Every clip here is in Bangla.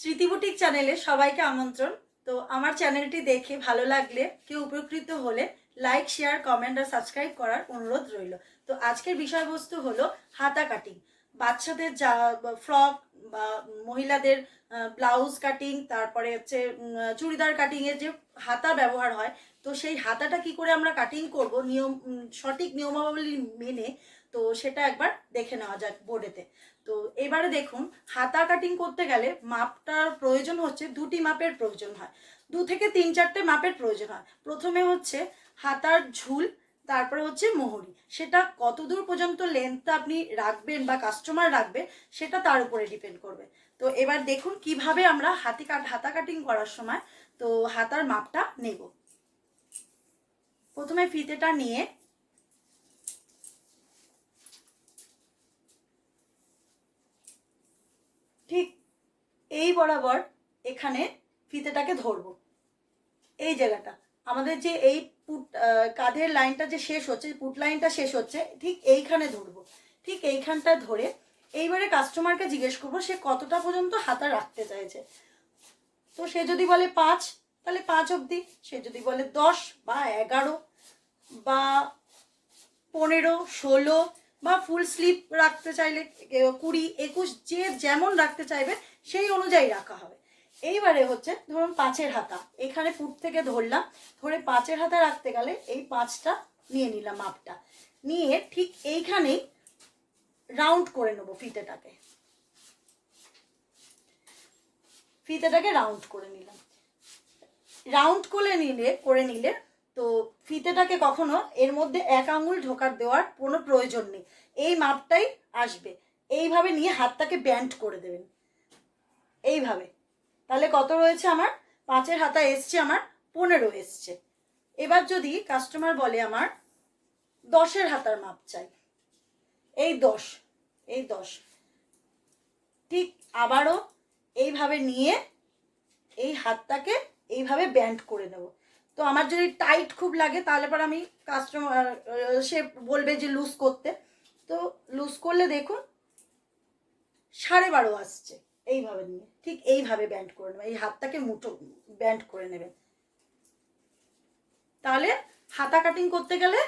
স্মৃতিবুটিক চ্যানেলে সবাইকে আমন্ত্রণ। তো আমার চ্যানেলটি দেখে ভালো লাগলে, কেউ উপকৃত হলে লাইক শেয়ার কমেন্ট আর সাবস্ক্রাইব করার অনুরোধ রইল। তো আজকের বিষয়বস্তু হলো হাতা কাটিং বাচ্চাদের যা ফ্রক বা মহিলাদের ব্লাউজ কাটিং তারপরে হচ্ছে চুড়িদার কাটিংয়ের যে হাতা ব্যবহার হয় তো সেই হাতাটা কি করে আমরা কাটিং করব, নিয়ম সঠিক নিয়মাবলী মেনে, তো সেটা একবার দেখে নেওয়া যাক বোর্ডেতে তো এবারে দেখুন, হাতা কাটিং করতে গেলে মাপটার প্রয়োজন হচ্ছে, দুটি মাপের প্রয়োজন হয়। দু থেকে তিন চারটে মাপের প্রয়োজন হয়। প্রথমে হচ্ছে হাতার ঝুল, তারপরে হচ্ছে মোহরি। সেটা কত দূর পর্যন্ত লেন্থটা আপনি রাখবেন বা কাস্টমার রাখবে, সেটা তার উপরে ডিপেন্ড করবে। তো এবার দেখুন কীভাবে আমরা হাতি কাট হাতা কাটিং করার সময়, তো হাতার মাপটা নেব। প্রথমে ফিতেটা নিয়ে ঠিক এই বরাবর এখানে ফিতেটাকে ধরবো। এই জায়গাটা। আমাদের যে এই পুট কাঁধের লাইনটা যে শেষ হচ্ছে পুট লাইনটা শেষ হচ্ছে, ঠিক এইখানে ধরবো। ঠিক এইখানটা ধরে এইবারে কাস্টমারকে জিজ্ঞেস করব, সে কতটা পর্যন্ত হাতা রাখতে চাইছে। তো সে যদি বলে পাঁচ, তাহলে পাঁচ অবধি। সে যদি বলে দশ বা এগারো বা পনেরো, ষোলো বা ফুল স্লিপ রাখতে চাইলে কুড়ি, একুশ, যে যেমন রাখতে চাইবে, সেই অনুযায়ী রাখা হবে। এইবারে হচ্ছে ধরুন পাঁচের হাতা। এখানে পুট থেকে ধরলাম। ধরে পাঁচের হাতা রাখতে গেলে এই পাঁচটা নিয়ে নিলাম মাপটা। নিয়ে ঠিক এইখানেই রাউন্ড করে নেব ফিতেটাকে। ফিতেটাকে রাউন্ড করে নিলাম। রাউন্ড করে নিলে করে নিলে তো ফিতেটাকে কখনো এর মধ্যে এক আঙুল ঢোকার দেওয়ার কোনো প্রয়োজন নেই। এই মাপটাই আসবে। এইভাবে নিয়ে হাতটাকে ব্যান্ড করে দেবেন। এইভাবে। তাহলে কত রয়েছে আমার? পাঁচের হাতা এসছে আমার, পনেরো এসছে। এবার যদি কাস্টমার বলে আমার, দশের হাতার মাপ চাই। এই দশ এই দশ। ঠিক আবারও এইভাবে নিয়ে এই হাতটাকে এইভাবে ব্যান্ড করে নেব। তো আমার যদি টাইট খুব লাগে, তাহলে পর আমি কাস্টমার সে বলবে যে লুজ করতে। তো লুজ করলে দেখুন, সাড়ে বারো আসছে এইভাবে নিয়ে। ঠিক এইভাবে ব্যান্ড করে নেবেন এই হাতটাকে মুঠো ব্যান্ড করে নেবেন তাহলে হাতা কাটিং করতে গেলে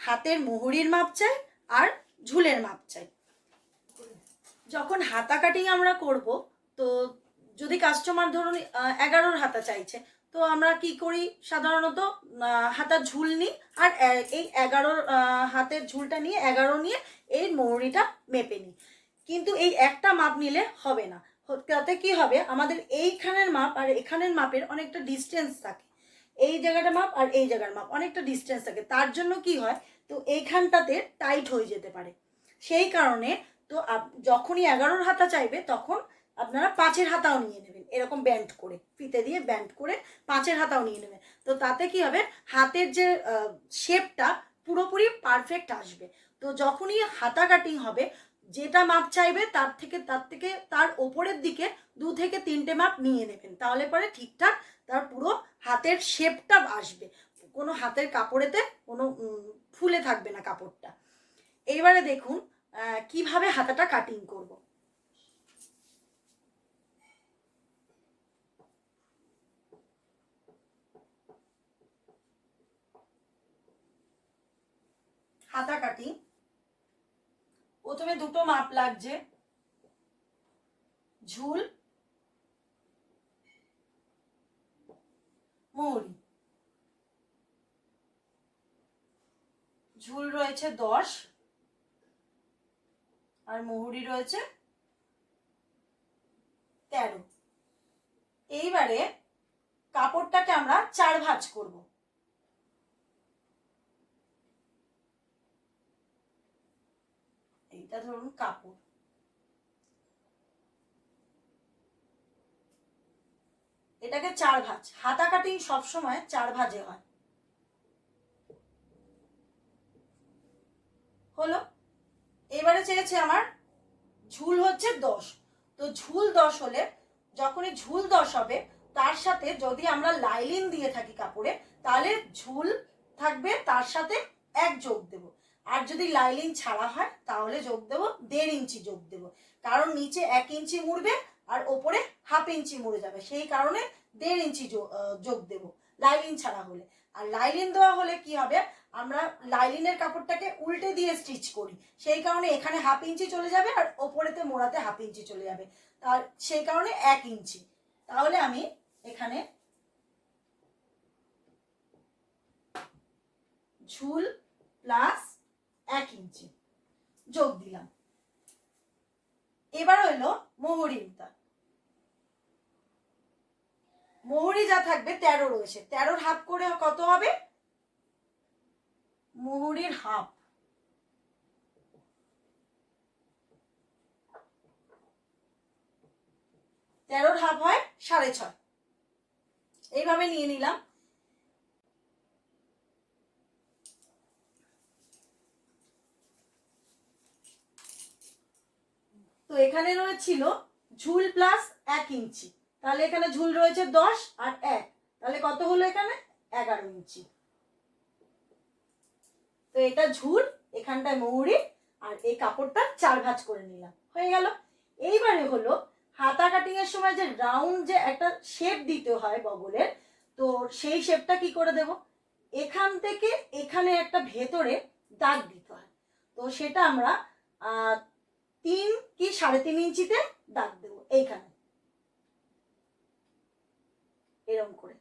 হাতের মুহুরির মাপ চাই আর ঝুলের মাপ চাই। যখন হাতা কাটিং আমরা করব, তো যদি কাস্টমার ধরুন এগারোর হাতা চাইছে তো আমরা কি করি? সাধারণত হাতার ঝুল নিই আর এই এগারোর আহ, হাতের ঝুলটা নিয়ে এগারো নিয়ে এই মৌরিটা মেপে নিই কিন্তু এই একটা মাপ নিলে হবে না। তাতে কি হবে? আমাদের এইখানের মাপ আর এখানের মাপের অনেকটা ডিস্টেন্স থাকে। এই জায়গাটা মাপ আর এই জায়গার মাপ অনেকটা ডিস্টেন্স থাকে। তার জন্য কি হয়? তো এইখানটাতে টাইট হয়ে যেতে পারে। সেই কারণে তো যখনই এগারোর হাতা চাইবে তখন আপনারা পাঁচের হাতাও নিয়ে নেবেন। এরকম ব্যান্ড করে, ফিতে দিয়ে ব্যান্ড করে পাঁচের হাতাও নিয়ে নেবেন। তো তাতে কি হবে? হাতের যে শেপটা পুরোপুরি পারফেক্ট আসবে। তো যখনই হাতা কাটিং হবে, যেটা মাপ চাইবে তার থেকে তার থেকে, তার ওপরের দিকে দু থেকে তিনটে মাপ নিয়ে নেবেন। তাহলে পরে ঠিকঠাক তার পুরো হাতের শেপটা আসবে। কোনো হাতের কাপড়েতে কোনো ফুলে থাকবে না কাপড়টা। এইবারে দেখুন কীভাবে হাতাটা কাটিং করব। হাতা কাটিং। প্রথমে দুটো মাপ লাগছে। ঝুল। মৌরি ঝুল রয়েছে দশ। আর মোহরি রয়েছে তেরো। এইবারে কাপড়টাকে আমরা চার ভাঁজ করব। এইটা ধরুন কাপড়। এটাকে চার ভাঁজ। হাতা কাটিং সবসময় চার ভাঁজে হয়। হলো? এবারে চেয়েছে আমার, ঝুল হচ্ছে দশ। তো ঝুল দশ হলে যখনই ঝুল দশ হবে, তার সাথে যদি আমরা লাইলিন দিয়ে থাকি কাপড়ে, তাহলে ঝুল থাকবে, তার সাথে এক যোগ দেব। আর যদি লাইলিন ছাড়া হয়, তাহলে যোগ দেবো, দেড় ইঞ্চি যোগ দেবো। কারণ নিচে এক ইঞ্চি মুড়বে আর ওপরে হাফ ইঞ্চি মুড়ে যাবে। সেই কারণে দেড় ইঞ্চি যোগ দেবো লাইলিন ছাড়া হলে। আর লাইলিন দেওয়া হলে কি হবে, আমরা লাইলিনের কাপড়টাকে উল্টে দিয়ে স্টিচ করি। সেই কারণে এখানে হাফ ইঞ্চি চলে যাবে আর ওপরেতে মোড়াতে হাফ ইঞ্চি চলে যাবে। আর সেই কারণে এক ইঞ্চি। তাহলে আমি এখানে ঝুল প্লাস এক ইঞ্চি। যোগ দিলাম। এবার হইল মোহরিটা মোহরি যা থাকবে তেরো রয়েছে। তেরোর হাফ করে কত হবে? মোহরির হাফ। তেরোর হাফ হয় সাড়ে ছয়। এইভাবে নিয়ে নিলাম। তো এখানে রয়েছিল ঝুল প্লাস এক ইঞ্চি। তাহলে এখানে ঝুল রয়েছে দশ আর এক। তাহলে কত হলো এখানে? এগারো ইঞ্চি। তো এটা ঝুল, এখানটায় মৌরি আর এই কাপড়টা চার ভাঁজ করে নিলাম। হয়ে গেল। এইবারে হলো হাতা কাটিং এর সময় যে রাউন্ড যে একটা শেপ দিতে হয় বগলের, তো সেই শেপটা কি করে দেব? এখান থেকে এখানে একটা ভেতরে দাগ দিতে হয়। তো সেটা আমরা তিন কি সাড়ে তিন ইঞ্চিতে দাগ দেবো, এইখানে। এরকম করে।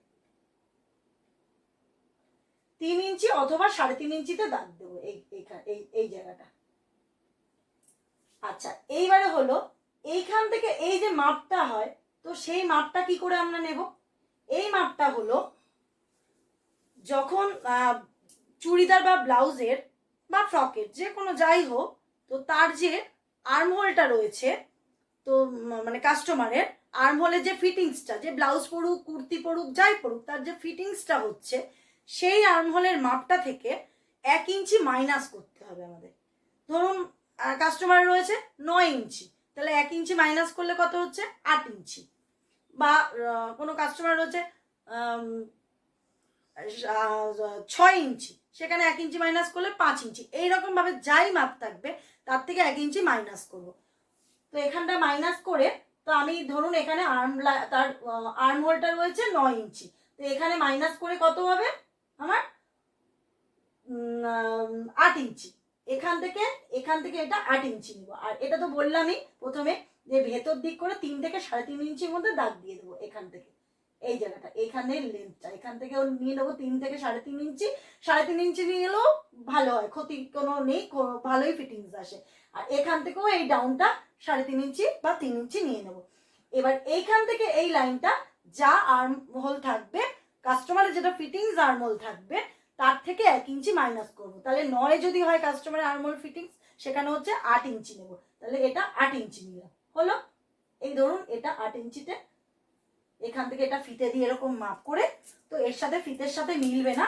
তিন ইঞ্চি অথবা সাড়ে তিন ইঞ্চিতে দাগ দেবো, এই জায়গাটা। আচ্ছা এইবারে হলো, এইখান থেকে এই যে মাপটা হয়, তো সেই মাপটা কি করে আমরা নেব? এই মাপটা হলো, যখন চুড়িদার বা ব্লাউজের বা ফ্রকের যে কোনো যাই হোক, তো তার যে আর্মহোলটা রয়েছে, তো মানে কাস্টমারের আর্মহোলের যে ফিটিংসটা যে ব্লাউজ পরুক, কুর্তি পরুক, যাই পরুক, তার যে ফিটিংসটা হচ্ছে, সেই আর্মহোলের মাপটা থেকে এক ইঞ্চি মাইনাস করতে হবে আমাদের। ধরুন কাস্টমার রয়েছে নয় ইঞ্চি, তাহলে এক ইঞ্চি মাইনাস করলে কত হচ্ছে? আট ইঞ্চি। বা কোনো কাস্টমার রয়েছে ছয় ইঞ্চি, সেখানে এক ইঞ্চি মাইনাস করলে পাঁচ ইঞ্চি। এইরকম ভাবে যাই মাপ থাকবে তার থেকে এক ইঞ্চি মাইনাস করব। তো এখানটা মাইনাস করে, তো আমি ধরুন এখানে আর্ম তার আর্ম হোলটা রয়েছে নয় ইঞ্চি। তো এখানে মাইনাস করে কত হবে? আমার আট ইঞ্চি। এখান থেকে এখান থেকে এটা আট ইঞ্চি নিব। আর এটা তো বললামই প্রথমে যে ভেতর দিক করে তিন থেকে সাড়ে তিন ইঞ্চির মধ্যে দাগ দিয়ে দেবো এখান থেকে। এই জায়গাটা এখানে লেন্থটা এখান থেকে নিয়ে নেব তিন থেকে সাড়ে তিন ইঞ্চি। সাড়ে তিন ইঞ্চি নিয়ে এলেও ভালো হয়, ক্ষতি কোনো নেই ভালোই ফিটিংস আসে। আর এখান থেকেও এই ডাউনটা সাড়ে তিন ইঞ্চি বা তিন ইঞ্চি নিয়ে নেব। এবার এইখান থেকে এই লাইনটা যা আর্ম হোল থাকবে কাস্টমারের যেটা ফিটিংস আর্ম হোল থাকবে, তার থেকে এক ইঞ্চি মাইনাস করব। তাহলে নয় যদি হয় কাস্টমারের আর্ম হোল ফিটিংস সেখানে হচ্ছে আট ইঞ্চি নেব। তাহলে এটা আট ইঞ্চি নিলাম। হলো? এই ধরুন এটা আট ইঞ্চিতে এখান থেকে এটা ফিতে দিয়ে এরকম মাপ করে, তো এর সাথে ফিতের সাথে মিলবে না।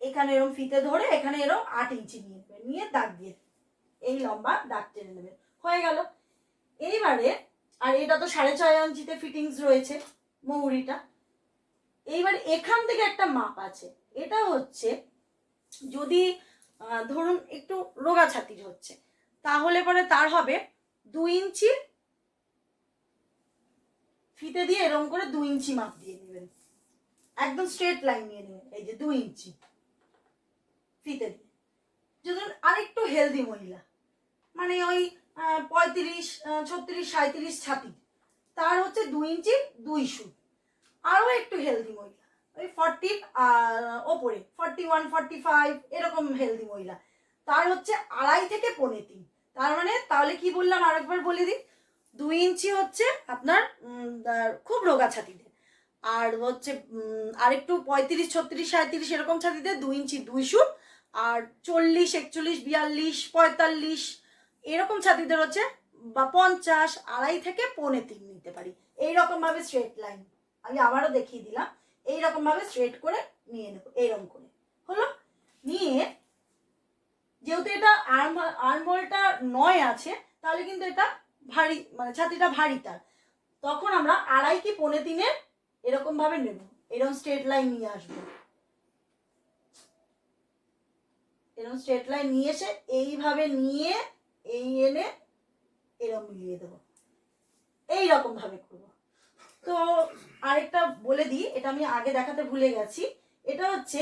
এখানে এরকম ফিতে ধরে, এখানে এরকম আট ইঞ্চি নিয়ে নিয়ে দাগ দিয়ে এই লম্বা দাগ টেনে নেবে। হয়ে গেল। এইবারে, আর এটা তো সাড়ে ছয় ইঞ্চিতে ফিটিংস রয়েছে মৌরিটা। এইবার এখান থেকে একটা মাপ আছে। এটা হচ্ছে, যদি ধরুন একটু রোগা ছাতির হচ্ছে, তাহলে পরে তার হবে দুই ইঞ্চি ফিতে দিয়ে এরকম করে দুই ইঞ্চি মাপ দিয়ে নেবেন। একদম স্ট্রেট লাইন নিয়ে নেবেন, এই যে দুই ইঞ্চি। ফিতে দিয়ে। যদি আরেকটু হেলদি মহিলা মানে ওই পঁয়ত্রিশ ছত্রিশ সাঁত্রিশ ছাতি, তার হচ্ছে দুই ইঞ্চি দুই সুত আরও একটু হেলদি মহিলা, ওই ফর্টির ওপরে ফর্টি ওয়ান ফর্টি ফাইভ এরকম হেলদি মহিলা। তার হচ্ছে আড়াই থেকে পৌনে তিন। তার মানে তাহলে কি বললাম আরেকবার বলে দিই? দুই ইঞ্চি হচ্ছে আপনার খুব রোগা ছাতিদের। আর হচ্ছে আরেকটু পঁয়ত্রিশ, ছত্রিশ সাঁত্রিশ এরকম ছাতিদের দুই ইঞ্চি দুই সুট আর চল্লিশ, একচল্লিশ, বিয়াল্লিশ, পঁয়তাল্লিশ এরকম ছাতিদের হচ্ছে, বা পঞ্চাশ, আড়াই থেকে পৌনে তিন নিতে পারি। এইরকম ভাবে স্ট্রেট লাইন আমি আবারও দেখিয়ে দিলাম এইরকম ভাবে স্ট্রেট করে নিয়ে নেব এইরকম করে। হলো? নিয়ে, যেহেতু এটা আর্ম আর্মহোলটা নয় আছে, তাহলে কিন্তু এটা ভারী মানে ছাতিটা ভারী তার। তখন আমরা আড়াই কি পৌনে এরকম ভাবে নেব। এরকম স্ট্রেট লাইন নিয়ে আসব। এরকম স্ট্রেট লাইন নিয়ে এসে এইভাবে নিয়ে এই এনে এরকম মিলিয়ে দেবো। এই রকম ভাবে করব। তো আরেকটা বলে দিই, এটা আমি আগে দেখাতে ভুলে গেছি। এটা হচ্ছে,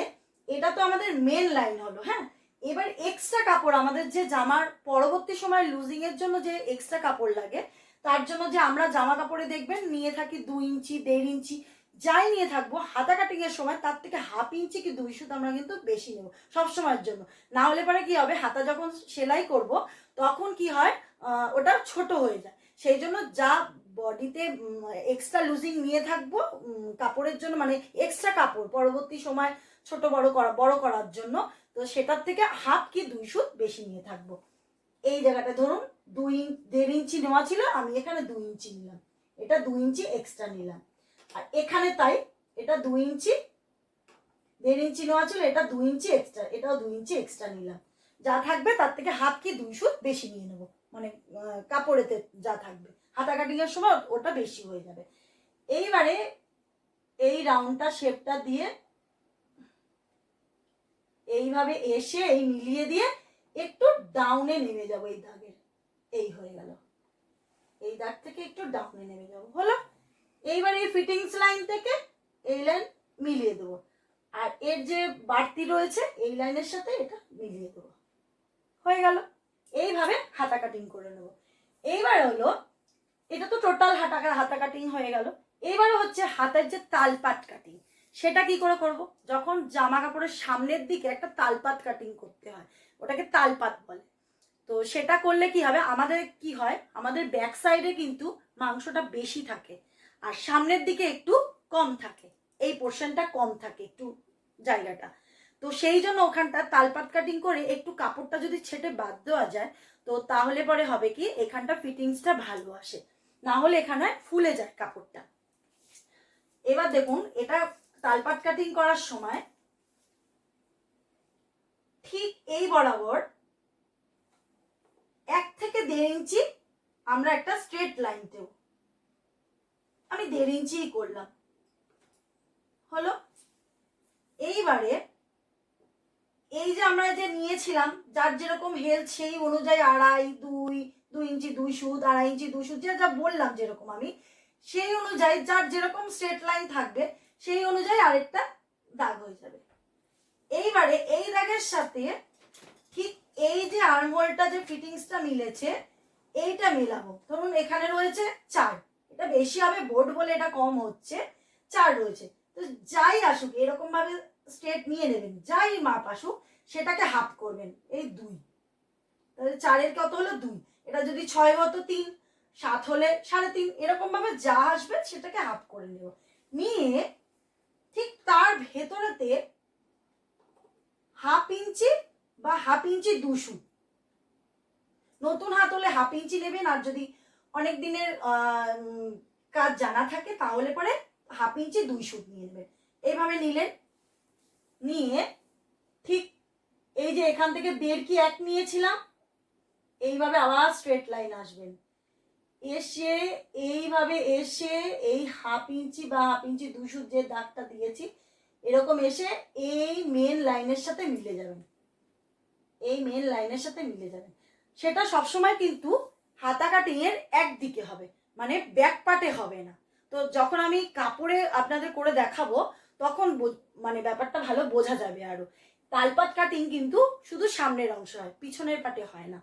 এটা তো আমাদের মেন লাইন হলো হ্যাঁ? এবার এক্সট্রা কাপড়, আমাদের যে জামার পরবর্তী সময় লুজিং এর জন্য যে এক্সট্রা কাপড় লাগে, তার জন্য যে আমরা জামা কাপড়ে দেখবেন নিয়ে থাকি দুই ইঞ্চি, দেড় ইঞ্চি, যাই নিয়ে থাকব হাতা কাটিং এর সময় তার থেকে হাফ ইঞ্চি কি দুই সুত আমরা কিন্তু বেশি নেব, সব সময়ের জন্য। না হলে পরে কি হবে, হাতা যখন সেলাই করব, তখন কি হয় ওটা ছোট হয়ে যায়। সেই জন্য যা বডিতে এক্সট্রা লুজিং নিয়ে থাকব কাপড়ের জন্য মানে এক্সট্রা কাপড় পরবর্তী সময় ছোট বড় করা, বড় করার জন্য তো সেটার থেকে হাফ কি দুই সুত বেশি নিয়ে থাকব। এই জায়গাটা ধরুন দুই ইঞ্চ দেড় ইঞ্চি নেওয়া ছিল, আমি এখানে দুই ইঞ্চি নিলাম। এটা দুই ইঞ্চি এক্সট্রা নিলাম। আর এখানে তাই, এটা দুই ইঞ্চি, দেড় ইঞ্চি নেওয়া ছিল, এটা দুই ইঞ্চি এক্সট্রা এটাও দুই ইঞ্চি এক্সট্রা নিলাম। যা থাকবে তার থেকে হাফ কি দুই সুত বেশি নিয়ে নেব। মানে কাপড়েতে যা থাকবে। হাতা কাটিং এর সময় ওটা বেশি হয়ে যাবে। এইবারে এই রাউন্ডটা শেপটা দিয়ে এইভাবে এসে এই মিলিয়ে দিয়ে একটু ডাউনে নেমে যাব এই দাগের এই হয়ে গেল। এই দাগ থেকে একটু ডাউনে নেমে যাব। হলো? এইবার এই ফিটিংস লাইন থেকে এই লাইন মিলিয়ে দেবো। আর এর যে বাড়তি রয়েছে, এই লাইনের সাথে এটা মিলিয়ে দেবো। হয়ে গেল। এইভাবে হাতা কাটিং করে নেব। এইবার হলো, এটা তো টোটাল হাতা হাতা কাটিং হয়ে গেল। এইবারে হচ্ছে হাতের যে তালপাট কাটিং সেটা কি করে করব? যখন জামা কাপড়ের সামনের দিকে একটা তালপাত কাটিং করতে হয়, ওটাকে তালপাত বলে। তো সেটা করলে কি হবে? আমাদের কি হয়? আমাদের ব্যাক সাইডে কিন্তু মাংসটা বেশি থাকে আর সামনের দিকে একটু কম থাকে। এই পোর্শনটা কম থাকে একটু জায়গাটা। তো সেই জন্য ওখানটা তালপাত কাটিং করে একটু কাপড়টা যদি ছেটে বাদ দেওয়া যায়, তো তাহলে পরে হবে কি? এখানটা ফিটিংসটা ভালো আসে। না হলে এখানে ফুলে যায় কাপড়টা। এবার দেখুন, এটা তালপাত কাটিং করার সময় ঠিক এই বরাবর এক থেকে দেড় ইঞ্চি আমরা একটা স্ট্রেট লাইন দেব। আমি দেড় ইঞ্চিই করলাম। হলো? এইবারে এই যে আমরা যে নিয়েছিলাম, যার যেরকম হেলথ সেই অনুযায়ী আড়াই, দুই দুই ইঞ্চি, দুই সুদ আড়াই ইঞ্চি, দুই সুদ যা বললাম যেরকম আমি, সেই অনুযায়ী যার যেরকম স্ট্রেট লাইন থাকবে সেই অনুযায়ী আরেকটা দাগ হয়ে যাবে। এইবারে এই দাগের সাথে ঠিক এই যে আর্মহোলটা যে ফিটিংসটা মিলেছে, এইটা মেলাবো। ধরুন এখানে রয়েছে চার। এটা বেশি হবে, বোর্ড বলে এটা কম হচ্ছে। চার রয়েছে। তো যাই আসুক এরকম ভাবে স্ট্রেট নিয়ে নেবেন। যাই মাপ আসুক, সেটাকে হাফ করবেন। এই দুই। তাহলে চারের কত হলো? দুই। এটা যদি ছয় হতো তিন, সাত হলে সাড়ে তিন। এরকম ভাবে যা আসবে সেটাকে হাফ করে নেব। নিয়ে ঠিক তার ভেতরেতে হাফ ইঞ্চি বা হাফ ইঞ্চি দুশো নতুন হাত হলে হাফ ইঞ্চি নেবেন আর যদি অনেক দিনের কাজ জানা থাকে তাহলে পরে হাফ ইঞ্চি দুই সুত নিয়ে নেবেন। এইভাবে নিলেন, নিয়ে ঠিক এই যে এখান থেকে দেড় কি এক নিয়েছিলাম, এইভাবে আবার স্ট্রেট লাইন আসবেন। এসে, এইভাবে এসে, এই হাফ ইঞ্চি বা হাফ ইঞ্চি দুশো যে দাগটা দিয়েছি, এরকম এসে এই মেন লাইনের সাথে মিলে যাবেন এই মেন লাইনের সাথে মিলে যাবেন সেটা সবসময় কিন্তু হাতা কাটিং এর একদিকে হবে মানে ব্যাক পার্টে হবে না। তো যখন আমি কাপড়ে আপনাদের করে দেখাবো, তখন মানে ব্যাপারটা ভালো বোঝা যাবে আরও। তালপাত কাটিং কিন্তু শুধু সামনের অংশ হয়, পিছনের পাটে হয় না।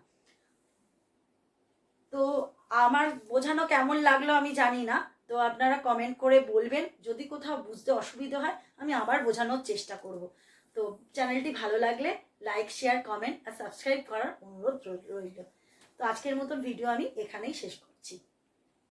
তো আমার বোঝানো কেমন লাগল আমি জানি না, তো আপনারা কমেন্ট করে বলবেন, যদি কোথাও বুঝতে অসুবিধা হয়, আমি আবার বোঝানোর চেষ্টা করব। তো চ্যানেলটি ভালো লাগলে লাইক শেয়ার কমেন্ট আর সাবস্ক্রাইব করার অনুরোধ রইল। তো আজকের মতন ভিডিও আমি এখানেই শেষ করছি।